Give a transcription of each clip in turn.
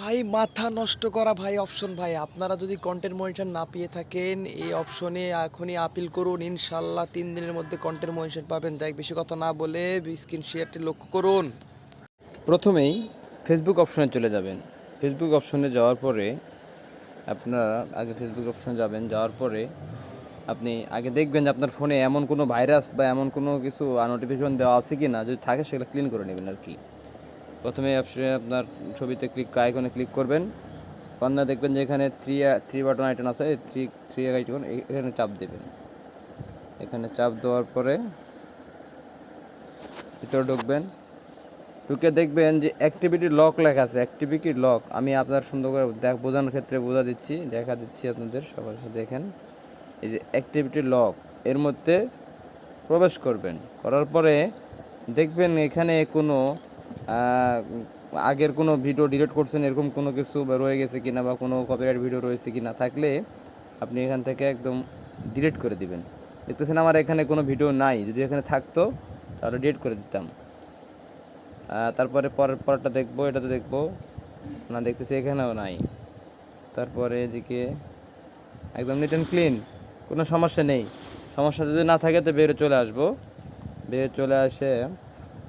ভাই, মাথা নষ্ট করা ভাই অপশন ভাই। আপনারা যদি কন্টেন্ট মনিটর না পেয়ে থাকেন, এই অপশনে এখনই আপিল করুন। ইনশাল্লাহ তিন দিনের মধ্যে কন্টেন্ট মনিটর পাবেন। দেখ, বেশি কথা না বলে স্ক্রিন শেয়ারটি লক্ষ্য করুন। প্রথমেই ফেসবুক অপশনে চলে যাবেন। ফেসবুক অপশনে যাওয়ার পরে আপনারা আগে ফেসবুক অপশনে যাবেন। যাওয়ার পরে আপনি আগে দেখবেন যে আপনার ফোনে এমন কোনো ভাইরাস বা এমন কোনো কিছু নোটিফিকেশন দেওয়া আছে কি না যদি থাকে সেগুলো ক্লিন করে নেবেন আর কি। প্রথমে আপনার ছবিতে ক্লিক আইকনে ক্লিক করবেন। কর্নার দেখবেন যে এখানে থ্রি থ্রি বাটন আইকন আছে থ্রি থ্রি আইকন এখানে চাপ দেবেন। এখানে চাপ দেওয়ার পরে ভিতরে ঢুকবেন। ঢুকে দেখবেন যে অ্যাক্টিভিটি লক লেখা আছে অ্যাক্টিভিটি লক আমি আপনার সুন্দর করে দেখ বোঝানোর ক্ষেত্রে বোঝা দিচ্ছি, দেখা দিচ্ছি আপনাদের, সবার সাথে দেখেন। এই যে অ্যাক্টিভিটি লক এর মধ্যে প্রবেশ করবেন। করার পরে দেখবেন এখানে কোনো আগের কোনো ভিডিও ডিলিট করছেন, এরকম কোনো কিছু রয়ে গেছে কিনা বা কোনো কপিরাইট ভিডিও রয়েছে কিনা থাকলে আপনি এখান থেকে একদম ডিলিট করে দিবেন। দেখতেছেন আমার এখানে কোনো ভিডিও নাই, যদি এখানে থাকতো তাহলে ডিলিট করে দিতাম। তারপরে পরের পরেরটা দেখব, এটাতে দেখব। না, দেখতেছি এখানেও নাই। তারপরে এদিকে একদম নিট অ্যান্ড ক্লিন কোনো সমস্যা নেই। সমস্যা যদি না থাকে তো বেরো চলে আসব। বের চলে আসে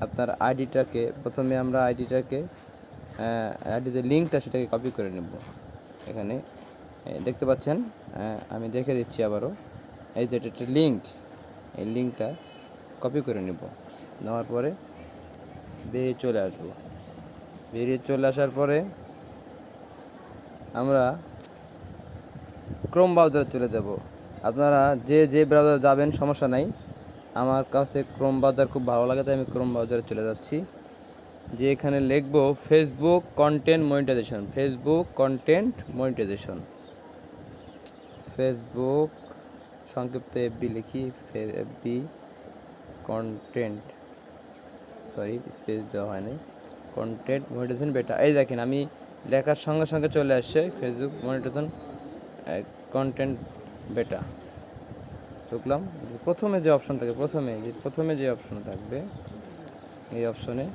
আপনার আইডিটাকে প্রথমে আমরা আইডিটাকে আইডিতে লিঙ্কটা সেটাকে কপি করে নেব। এখানে দেখতে পাচ্ছেন? আমি দেখে দিচ্ছি আবারও। এই যে এটা লিঙ্ক, এই লিঙ্কটা কপি করে নেব। নেওয়ার পরে বেরিয়ে চলে আসব। বেরিয়ে চলে আসার পরে আমরা ক্রোম ব্রাউজারে চলে যাব। আপনারা যে যে ব্রাউজার যাবেন, সমস্যা নাই। আমার কাছে ক্রোম ব্রাউজার খুব ভালো লাগে, তাই আমি ক্রোম ব্রাউজারে চলে যাচ্ছি। যে এখানে লিখব Facebook content monetisation Facebook content monetisation Facebook সংক্ষিপ্ত এফবি লিখি এফবি কন্টেন্ট সরি স্পেস দেওয়া হয়নি কন্টেন্ট মনিটাইজেশন বেটা এই দেখেন, আমি লেখার সঙ্গে সঙ্গে চলে আসছে ফেসবুক মনিটাইজেশন কন্টেন্ট বেটা ঢুকলাম। প্রথমে যে অপশন থাকে, প্রথমে যে প্রথমে যে অপশন থাকবে, এই অপশনে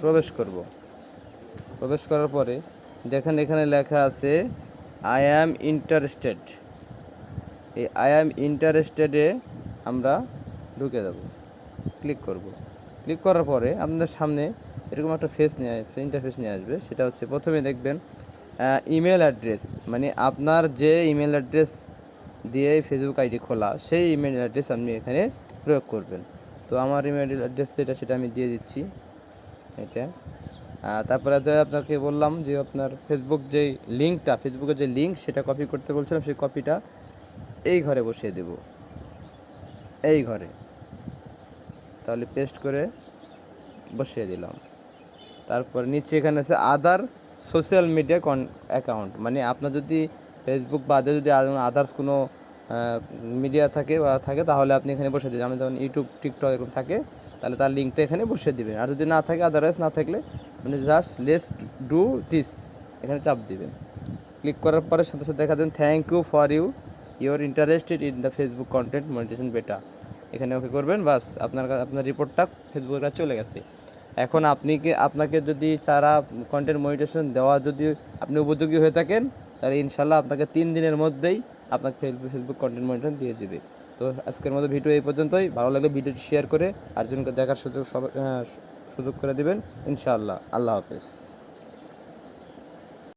প্রবেশ করব। প্রবেশ করার পরে দেখেন এখানে লেখা আছে আই অ্যাম ইন্টারেস্টেড এই আই অ্যাম ইন্টারেস্টেডে আমরা ঢুকে যাব। ক্লিক করব। ক্লিক করার পরে আপনাদের সামনে এরকম একটা ফেস নিয়ে আসবে ইন্টারফেস নিয়ে আসবে। সেটা হচ্ছে প্রথমে দেখবেন ইমেল অ্যাড্রেস মানে আপনার যে ইমেল অ্যাড্রেস দিয়ে ফেসবুক আইডি খোলা, সেই ইমেল অ্যাড্রেস আপনি এখানে প্রয়োগ করবেন। তো আমার ইমেল অ্যাড্রেস যেটা, সেটা আমি দিয়ে দিচ্ছি। এটা। তারপরে যে আপনাকে বললাম যে আপনার ফেসবুক যে লিঙ্কটা ফেসবুকের যে লিঙ্ক সেটা কপি করতে বলছিলাম, সেই কপিটা এই ঘরে বসিয়ে দেব। এই ঘরে। তাহলে পেস্ট করে বসিয়ে দিলাম। তারপর নিচে এখানে আছে আদার সোশ্যাল মিডিয়া অ্যাকাউন্ট মানে আপনার যদি ফেসবুক বাদে যদি আদার্স কোনো মিডিয়া থাকে বা থাকে, তাহলে আপনি এখানে বসে দিবেন। আমি যেমন ইউটিউব টিকটক এরকম থাকে, তাহলে তার লিঙ্কটা এখানে বসিয়ে দিবেন। আর যদি না থাকে আদারওয়াইজ না থাকলে মানে জাস্ট লেস ডু দিস এখানে চাপ দিবেন। ক্লিক করার পরে সাথে সাথে দেখা দেন thank you for you your interested in the Facebook content monetization বেটা এখানে ওকে করবেন, বাস, আপনার আপনার রিপোর্টটা ফেসবুকের কাছে চলে গেছে। এখন আপনি কি, আপনাকে যদি তারা কন্টেন্ট মনিটেশন দেওয়া যদি আপনি উপযোগী হয়ে থাকেন তাহলে ইনশাল্লাহ আপনাকে তিন দিনের মধ্যেই আপনাকে ফেসবুক ফেসবুক কন্টেন্ট মনিটেশন দিয়ে দেবে। তো আজকের মতো ভিডিও এই পর্যন্তই। ভালো লাগলে ভিডিওটি শেয়ার করে আরেকজনকে দেখার সুযোগ সব সুযোগ করে দেবেন। ইনশাআল্লাহ। আল্লাহ হাফেজ।